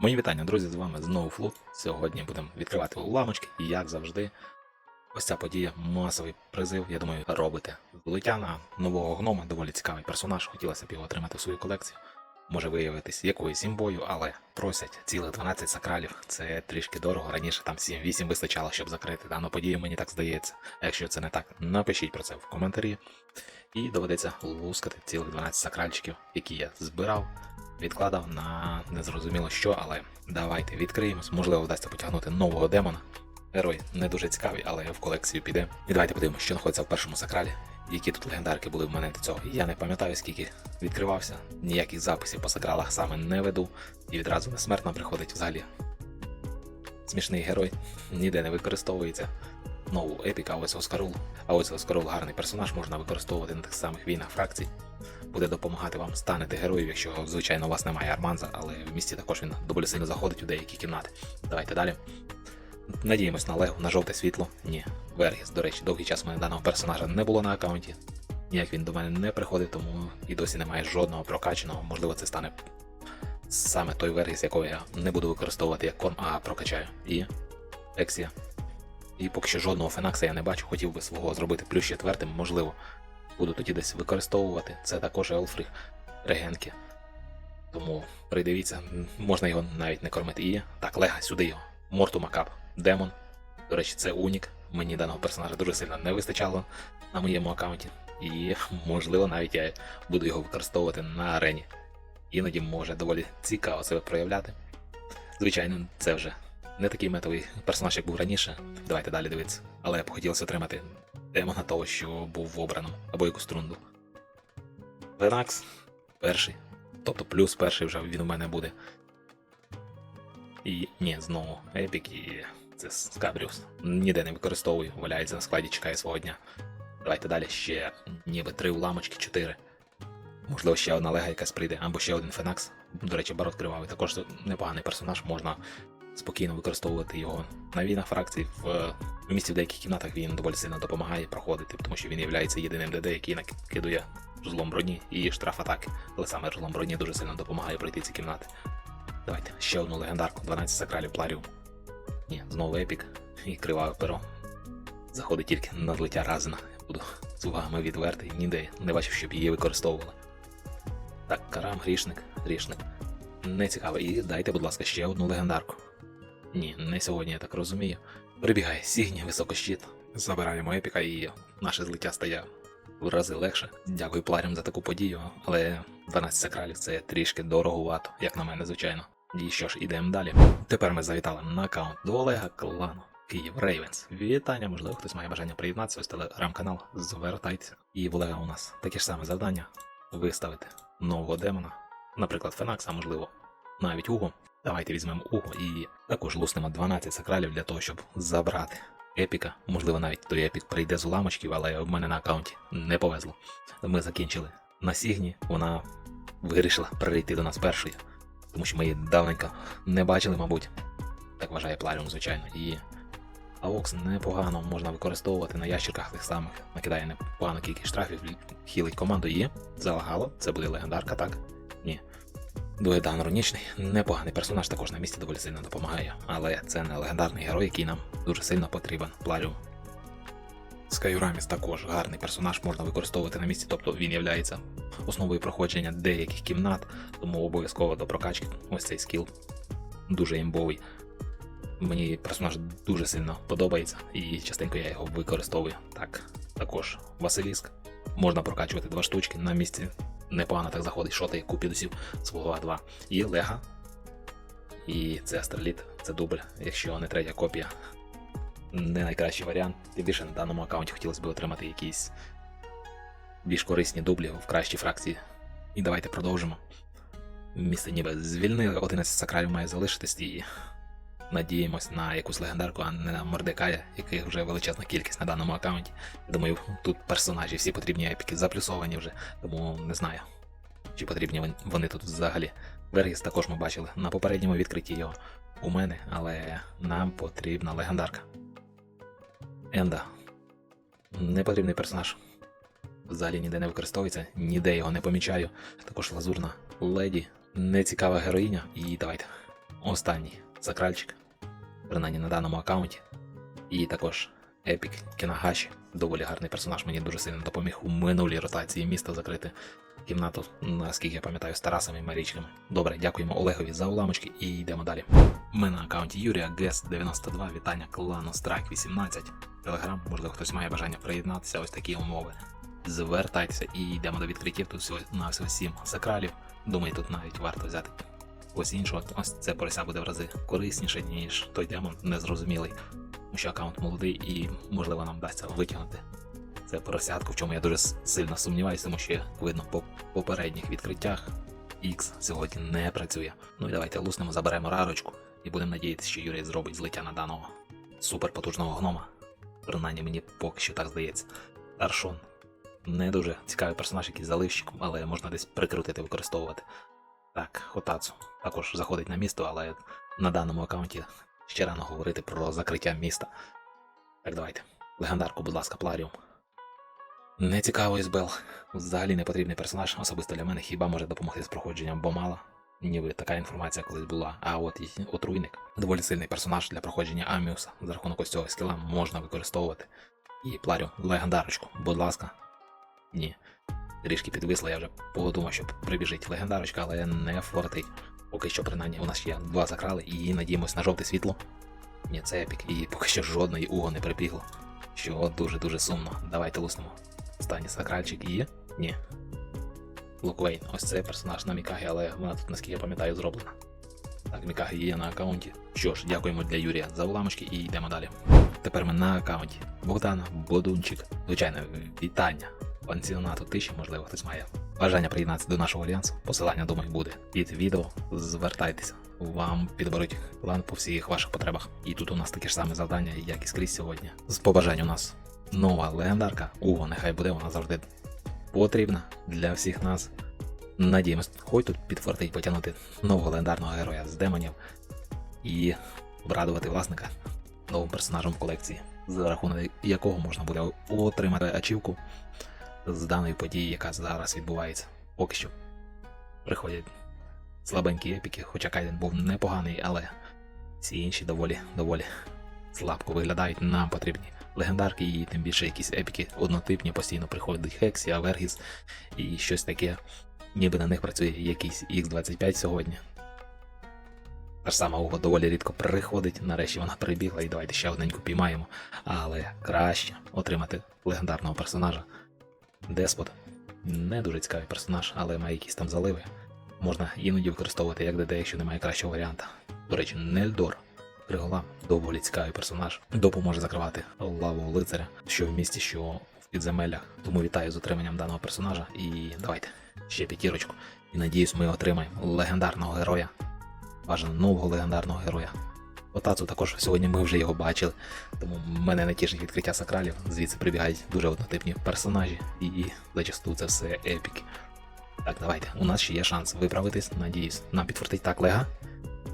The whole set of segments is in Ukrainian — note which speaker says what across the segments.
Speaker 1: Мої вітання, друзі, з вами знову Флут. Сьогодні будемо відкривати уламочки, і як завжди, ось ця подія, масовий призив, я думаю, робите. Злиття на нового гнома, доволі цікавий персонаж, хотілося б його отримати в свою колекцію. Може виявитись якоюсь імбою, але просять цілих 12 сакралів. Це трішки дорого. Раніше там 7-8 вистачало, щоб закрити дану подію, мені так здається. Якщо це не так, напишіть про це в коментарі. І доведеться лускати цілих 12 сакральчиків, які я збирав відкладав на незрозуміло що, але давайте відкриємось. Можливо, вдасться потягнути нового демона. Герой не дуже цікавий, але в колекцію піде. І давайте подивимося, що знаходиться в першому сакралі. Які тут легендарки були в мене до цього. Я не пам'ятаю, скільки відкривався. Ніяких записів по сакралах саме не веду. І відразу несмертно приходить взагалі. Смішний герой ніде не використовується. Нову епіка, ось Оскарул. А ось Оскарул гарний персонаж, можна використовувати на тих самих війнах фракцій буде допомагати вам станете героїв, якщо, звичайно, у вас немає арманза, але в місті також він доволі сильно заходить у деякі кімнати. Давайте далі. Надіємось на Легу, на жовте світло. Ні, Вергіс, до речі, довгий час у мене даного персонажа не було на аккаунті. Ніяк він до мене не приходить, тому і досі немає жодного прокачаного. Можливо, це стане саме той Вергіс, якого я не буду використовувати як кон, а прокачаю. І Ексія. І поки що жодного Фенакса я не бачу, хотів би свого зробити плюс четвертим, можливо, буду тоді десь використовувати. Це також Елфріх регенки. Тому придивіться, можна його навіть не кормити. І так, лега сюди його. Морту Макап, Демон. До речі, це Унік. Мені даного персонажа дуже сильно не вистачало на моєму аккаунті. І, можливо, навіть я буду його використовувати на арені. Іноді може доволі цікаво себе проявляти. Звичайно, це вже не такий метовий персонаж, як був раніше. Давайте далі дивитися. Але б хотілося отримати демона того, що був в обраному, або якусь трунду. Ленакс перший. Тобто плюс перший вже він у мене буде. І ні, знову Епік і це Скабріус. Ніде не використовую, валяється на складі, чекає свого дня. Давайте далі ще ніби три уламочки, чотири. Можливо, ще одна лега якась прийде, або ще один Фенакс. До речі, барот кривавий. Також непоганий персонаж, можна спокійно використовувати його на війнах фракцій. В, в місті в деяких кімнатах він доволі сильно допомагає проходити, тому що він є єдиним ДД, який накидує жезлом броні і штраф атаки. Але саме жезлом броні дуже сильно допомагає пройти ці кімнати. Давайте ще одну легендарку, 12 сакралів пларів. Ні, знову епік і криваве перо. Заходить тільки на злиття Разина. Буду з вами відвертий, ніде не бачив, щоб її використовували. Так, карам, грішник, грішник. Не цікаво. І дайте, будь ласка, ще одну легендарку. Ні, не сьогодні, я так розумію. Прибігає Сігні, високощит. Забираємо епіка і наше злиття стає в рази легше. Дякую пларям за таку подію, але 12 сакралів це трішки дороговато, як на мене, звичайно. І що ж, ідемо далі. Тепер ми завітали на аккаунт до Олега клану. Київ Рейвенс. Вітання, можливо, хтось має бажання приєднатися, ось телеграм-канал, звертайтеся. І в Олега у нас таке ж саме завдання виставити нового демона, наприклад, Фенакса, можливо, навіть Уго. Давайте візьмемо Уго і також луснемо 12 сакралів для того, щоб забрати епіка. Можливо, навіть той епік прийде з уламочків, але в мене на аккаунті не повезло. Ми закінчили на Сігні, вона вирішила прийти до нас першою, тому що ми її давненько не бачили, мабуть. Так вважає Пларіум, звичайно. І Авокс непогано можна використовувати на ящиках тих самих. Накидає непогану кількість штрафів, хілить команду і залагало. Це буде легендарка, так? Ні. Дуедан Ронічний, непоганий персонаж також на місці доволі сильно допомагає, але це не легендарний герой, який нам дуже сильно потрібен. Пларіум. Скайураміс також гарний персонаж, можна використовувати на місці, тобто він є основою проходження деяких кімнат, тому обов'язково до прокачки ось цей скіл дуже імбовий. Мені персонаж дуже сильно подобається, і частенько я його використовую. Так, також Василіск. Можна прокачувати два штучки на місці. Непогано так заходить, шотає купідусів свого А2. І Лега. І це Астроліт, це дубль, якщо не третя копія. Не найкращий варіант. Тим більше на даному аккаунті хотілося б отримати якісь більш корисні дублі в кращій фракції. І давайте продовжимо. Місце ніби звільнили, 11 сакралів має залишитись і надіємось на якусь легендарку, а не на Мордекая, яких вже величезна кількість на даному аккаунті. Думаю, тут персонажі всі потрібні епіки заплюсовані вже, тому не знаю, чи потрібні вони тут взагалі. Вергіс також ми бачили на попередньому відкритті його у мене, але нам потрібна легендарка. Енда. Непотрібний персонаж. Взагалі ніде не використовується, ніде його не помічаю. Також лазурна леді, нецікава героїня. І давайте. останній сакральчик, принаймні на даному аккаунті. І також Епік Кінагаші, доволі гарний персонаж, мені дуже сильно допоміг у минулій ротації міста закрити кімнату, наскільки я пам'ятаю, з Тарасами і Марічками. Добре, дякуємо Олегові за уламочки і йдемо далі. Ми на аккаунті Юрія Гес 92 вітання клану Страйк 18. Телеграм, можливо, хтось має бажання приєднатися, ось такі умови. Звертайтеся і йдемо до відкриттів. Тут на всього 7 сакралів. Думаю, тут навіть варто взяти ось іншого. Ось це порося буде в рази корисніше, ніж той демон незрозумілий. Тому що аккаунт молодий і, можливо, нам вдасться витягнути це поросятку, в чому я дуже сильно сумніваюся, тому що видно по попередніх відкриттях X сьогодні не працює. Ну і давайте луснемо, заберемо рарочку і будемо надіятися, що Юрій зробить злиття на даного суперпотужного гнома. Принаймні мені поки що так здається. Аршон. Не дуже цікавий персонаж, який заливщиком, але можна десь прикрутити, використовувати. Так, Хотацу також заходить на місто, але на даному аккаунті ще рано говорити про закриття міста. Так, давайте. Легендарку, будь ласка, Пларіум. Не цікаво Ізбел. Взагалі не потрібний персонаж, особисто для мене хіба може допомогти з проходженням Бомала. Ніби така інформація колись була. А от отруйник. Доволі сильний персонаж для проходження Аміуса. За рахунок ось цього скіла можна використовувати. І Пларіум, легендарочку, будь ласка. Ні. Трішки підвисла, я вже подумав, що прибіжить легендарочка, але не фортить. Поки що, принаймні, у нас ще два закрали і надіємось на жовте світло. Ні, це епік, і поки що жодної уго не прибігло. Що дуже-дуже сумно. Давайте луснемо. Останній сакральчик і. Ні. Луквейн. Ось це персонаж на Мікагі, але вона тут, наскільки я пам'ятаю, зроблена. Так, Мікагі є на аккаунті. Що ж, дякуємо для Юрія за уламочки і йдемо далі. Тепер ми на аккаунті. Богдан Бодунчик. Звичайно, вітання. Пансіонату тиші, можливо, хтось має бажання приєднатися до нашого альянсу. Посилання, думаю, буде під відео. Звертайтеся. Вам підберуть план по всіх ваших потребах. І тут у нас таке ж саме завдання, як і скрізь сьогодні. З побажань у нас нова легендарка. Уго, нехай буде, вона завжди потрібна для всіх нас. Надіємось, хоч тут підфартить потягнути нового легендарного героя з демонів і обрадувати власника новим персонажем в колекції, за рахунок якого можна буде отримати ачівку з даної події, яка зараз відбувається. Поки що приходять слабенькі епіки, хоча Кайден був непоганий, але всі інші доволі доволі слабко виглядають. Нам потрібні легендарки і тим більше якісь епіки однотипні, постійно приходить Хексі, Авергіс і щось таке. Ніби на них працює якийсь X25 сьогодні. Та ж сама Уго доволі рідко приходить, нарешті вона прибігла і давайте ще одненьку піймаємо. Але краще отримати легендарного персонажа. Деспот. Не дуже цікавий персонаж, але має якісь там заливи. Можна іноді використовувати як ДД, якщо немає кращого варіанта. До речі, Нельдор. Криголам доволі цікавий персонаж. Допоможе закривати лаву лицаря, що в місті, що в підземеллях. Тому вітаю з отриманням даного персонажа і давайте ще п'ятірочку. І надіюсь, ми отримаємо легендарного героя. Бажано нового легендарного героя. Отацу також сьогодні ми вже його бачили, тому мене не тішить відкриття сакралів. Звідси прибігають дуже однотипні персонажі, і зачасту це все епіки. Так, давайте. У нас ще є шанс виправитись, надіюсь. Нам підфортить так лега.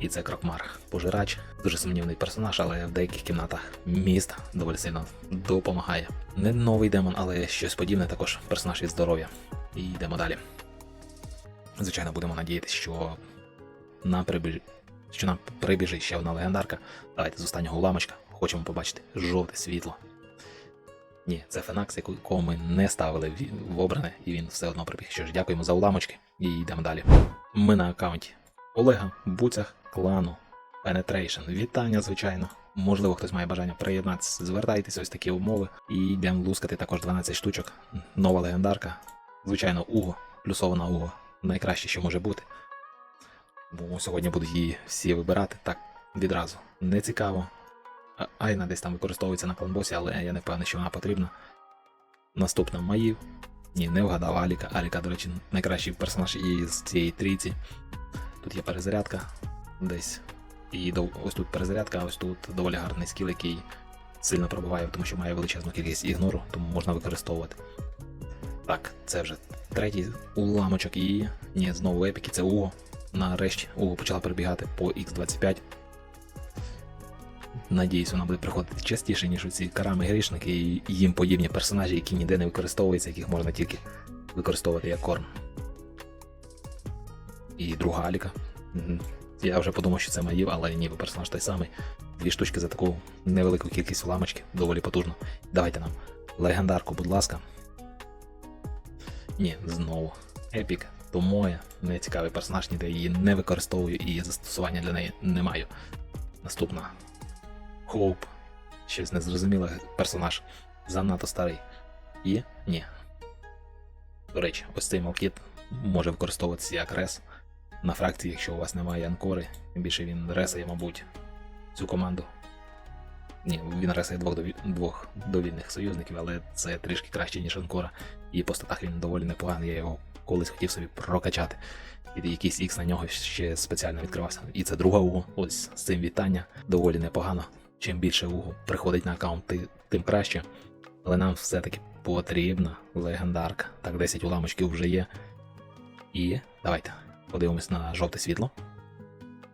Speaker 1: І це Крокмар. Пожирач. Дуже сумнівний персонаж, але в деяких кімнатах міст доволі сильно допомагає. Не новий демон, але щось подібне також персонаж від здоров'я. І йдемо далі. Звичайно, будемо надіятися, що нам прибіж... що нам прибіжить ще одна легендарка. Давайте з останнього уламочка. Хочемо побачити жовте світло. Ні, це Фенакс, якого ми не ставили в- обране, і він все одно прибіг. Що ж, дякуємо за уламочки і йдемо далі. Ми на аккаунті Олега, Буцях, клану, Penetration. Вітання, звичайно. Можливо, хтось має бажання приєднатися. Звертайтеся, ось такі умови. І йдемо лускати також 12 штучок. Нова легендарка. Звичайно, Уго, плюсована Уго. Найкраще, що може бути. Бо сьогодні будуть її всі вибирати так відразу. Не цікаво. Айна десь там використовується на кланбосі, але я не впевнений, що вона потрібна. Наступна Маїв. Ні, не вгадав Аліка. Аліка, до речі, найкращий персонаж із цієї трійці. Тут є перезарядка десь. І ось тут перезарядка, а ось тут доволі гарний скіл, який сильно пробиває, тому що має величезну кількість ігнору, тому можна використовувати. Так, це вже третій уламочок і. Ні, знову епіки, це Уго. Нарешті Уго почала перебігати по X25. Надіюсь, вона буде приходити частіше, ніж ці карами грішники і їм подібні персонажі, які ніде не використовуються, яких можна тільки використовувати як корм. І друга Аліка. Я вже подумав, що це маїв, але ніби персонаж той самий. Дві штучки за таку невелику кількість уламочки, доволі потужно. Давайте нам легендарку, будь ласка. Ні, знову. Епік. Томоя. Нецікавий персонаж, ніде її не використовую і застосування для неї не маю. Наступна. Хоуп. Щось незрозуміле персонаж. Занадто старий. І ні. До речі, ось цей малкіт може використовуватися як рес на фракції, якщо у вас немає анкори. Тим більше він ресає, мабуть, цю команду. Ні, він ресає двох, дові... двох довільних союзників, але це трішки краще, ніж анкора. І по статах він доволі непоганий, я його колись хотів собі прокачати. І якийсь ікс на нього ще спеціально відкривався. І це друга угу. Ось з цим вітання. Доволі непогано. Чим більше угу приходить на аккаунт, тим краще. Але нам все-таки потрібна легендарка. Так, 10 уламочків вже є. І давайте подивимось на жовте світло.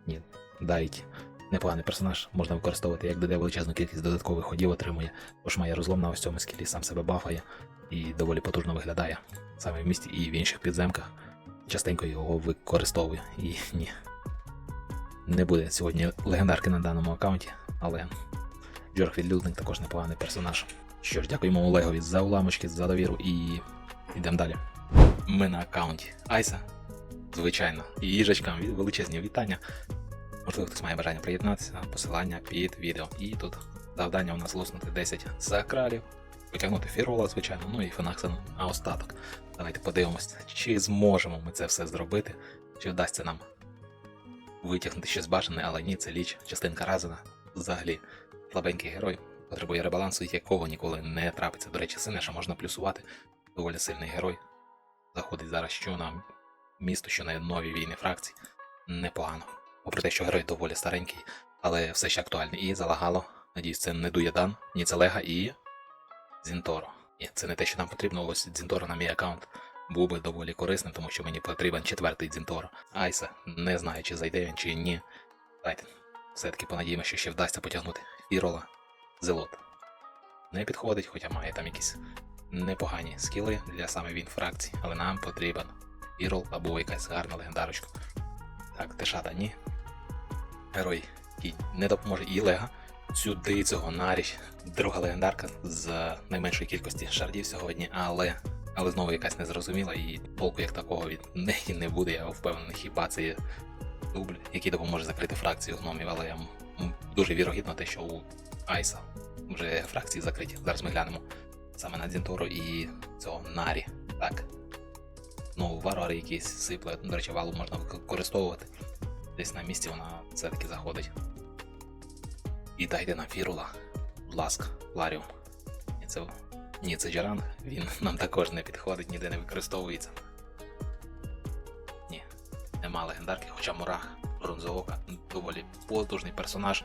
Speaker 1: Ні, Дайті. Непоганий персонаж, можна використовувати як ДД величезну кількість додаткових ходів отримує, тож має розлом на ось цьому скілі, сам себе бафає і доволі потужно виглядає. Саме в місті і в інших підземках. Частенько його використовую. І ні. Не буде сьогодні легендарки на даному аккаунті, але Джорх відлюдник також непоганий персонаж. Що ж, дякуємо Олегові за уламочки, за довіру і йдемо далі. Ми на аккаунті Айса. Звичайно, і їжачкам величезні вітання. Можливо, хтось має бажання приєднатися, посилання під відео. І тут завдання у нас лоснути 10 закралів, витягнути фірола, звичайно, ну і фенакса на остаток. Давайте подивимось, чи зможемо ми це все зробити, чи вдасться нам витягнути щось бажане, але ні, це ліч, частинка Разена. Взагалі, слабенький герой, потребує ребалансу, якого ніколи не трапиться. До речі, сильніше можна плюсувати. Доволі сильний герой. Заходить зараз що на місто, що на нові війни фракцій. Непогано. Попри те, що герой доволі старенький, але все ще актуальний. І залагало. Надіюсь, це не Дуєдан, ні це Лега і Зінторо. І це не те, що нам потрібно. Ось Дзінторо на мій аккаунт був би доволі корисним, тому що мені потрібен четвертий Дзінторо. Айса, не знаю, чи зайде він, чи ні. Давайте все-таки понадіємося, що ще вдасться потягнути Фірола Зелот. Не підходить, хоча має там якісь непогані скіли для саме він фракцій, але нам потрібен Фірол або якась гарна легендарочка. Так, Тешата ні. Герой який не допоможе і Лега. Сюди цього наріч. Друга легендарка з найменшої кількості шардів сьогодні, але але знову якась незрозуміла і толку як такого від неї не буде, я впевнений, хіба це є дубль, який допоможе закрити фракцію гномів, але м, дуже вірогідно те, що у Айса вже фракції закриті. Зараз ми глянемо саме на Дзінтору і цього Нарі. Так. Ну, варвари якісь сипле. До речі, валу можна використовувати. Десь на місці вона все-таки заходить. І дайте нам фірула. Будь ласка, Ларіум. Ні, це, ні, це Джаранг. Він нам також не підходить, ніде не використовується. Ні, нема легендарки, хоча Мурах, Бронзоока, доволі потужний персонаж,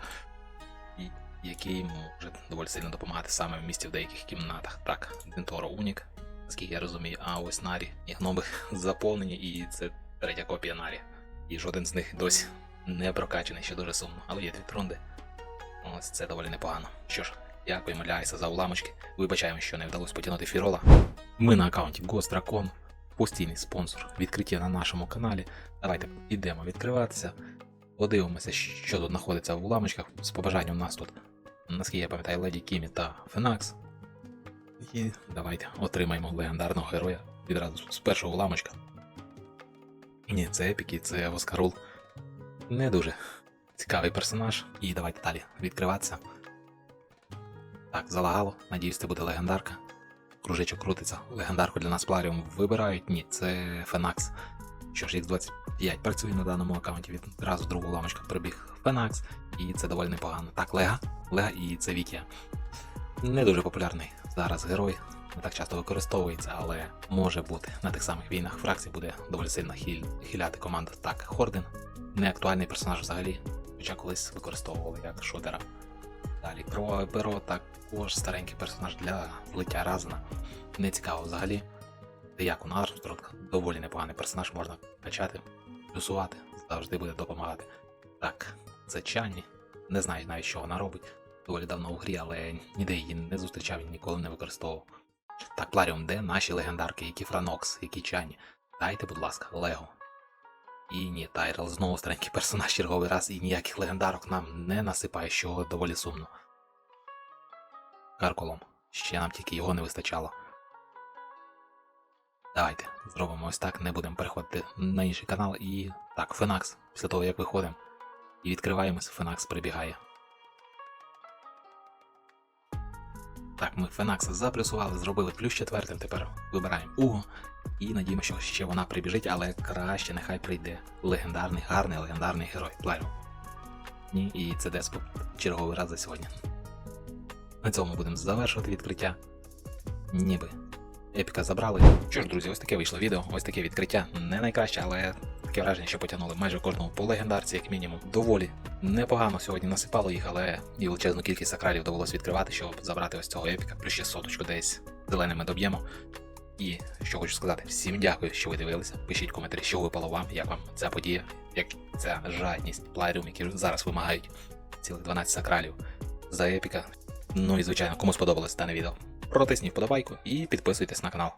Speaker 1: який може доволі сильно допомагати саме в місті в деяких кімнатах. Так, Денторо Унік, наскільки я розумію, а ось Нарі і гноби заповнені, і це третя копія Нарі. І жоден з них досі не прокачаний, що дуже сумно, але є дві трунди. Ось це доволі непогано. Що ж, дякуємо для за уламочки. Вибачаємо, що не вдалося потягнути Фірола. Ми на аккаунті Ghost постійний спонсор відкриття на нашому каналі. Давайте підемо відкриватися. Подивимося, що тут знаходиться в уламочках. З побажанням у нас тут, наскільки я пам'ятаю, Леді Кімі та Фенакс. І давайте отримаємо легендарного героя відразу з першого уламочка. Ні, це епіки, це Оскарул. Не дуже цікавий персонаж. І давайте далі відкриватися. Так, залагало. Надіюсь, це буде легендарка. Кружечок крутиться. Легендарку для нас пларіум вибирають. Ні, це Фенакс. Що ж, X25 працює на даному аккаунті. Відразу другу ламочку прибіг Фенакс, і це доволі непогано. Так, Лега, Лега і це Вікія. Не дуже популярний зараз герой, не так часто використовується, але може бути на тих самих війнах фракцій буде доволі сильно хіль, хіляти команда. Так, Хорден не актуальний персонаж взагалі, хоча колись використовували як шутера. Далі Кроваве перо також старенький персонаж для злиття Разена. Не цікаво взагалі. Як у Армстронг, доволі непоганий персонаж, можна качати, плюсувати, завжди буде допомагати. Так, це Чанні. Не знаю навіть, що вона робить. Доволі давно у грі, але ніде її не зустрічав і ніколи не використовував. Так, Пларіум, де наші легендарки, які Франокс, які Чані? Дайте, будь ласка, Лего. І ні, Тайрел знову старенький персонаж черговий раз, і ніяких легендарок нам не насипає, що доволі сумно. Карколом. Ще нам тільки його не вистачало. Давайте зробимо ось так, не будемо переходити на інший канал. І так, Фенакс. Після того як виходимо і відкриваємось, Фенакс прибігає. Так, ми Фенакса заплюсували, зробили плюс четвертим, тепер вибираємо Уго. І надіємо, що ще вона прибіжить, але краще нехай прийде легендарний, гарний легендарний герой Плайро. Ні, і це деспот черговий раз за сьогодні. На цьому будемо завершувати відкриття. Ніби. Епіка забрали. Що ж, друзі, ось таке вийшло відео, ось таке відкриття. Не найкраще, але таке враження, що потягнули майже кожного по легендарці, як мінімум. Доволі непогано сьогодні насипало їх, але і величезну кількість сакралів довелось відкривати, щоб забрати ось цього епіка, плюс ще соточку десь зеленими доб'ємо. І що хочу сказати, всім дякую, що ви дивилися. Пишіть коментарі, що випало вам, як вам ця подія, як ця жадність плайрум, які зараз вимагають цілих 12 сакралів за епіка. Ну і звичайно, кому сподобалось дане відео, протисніть вподобайку і підписуйтесь на канал.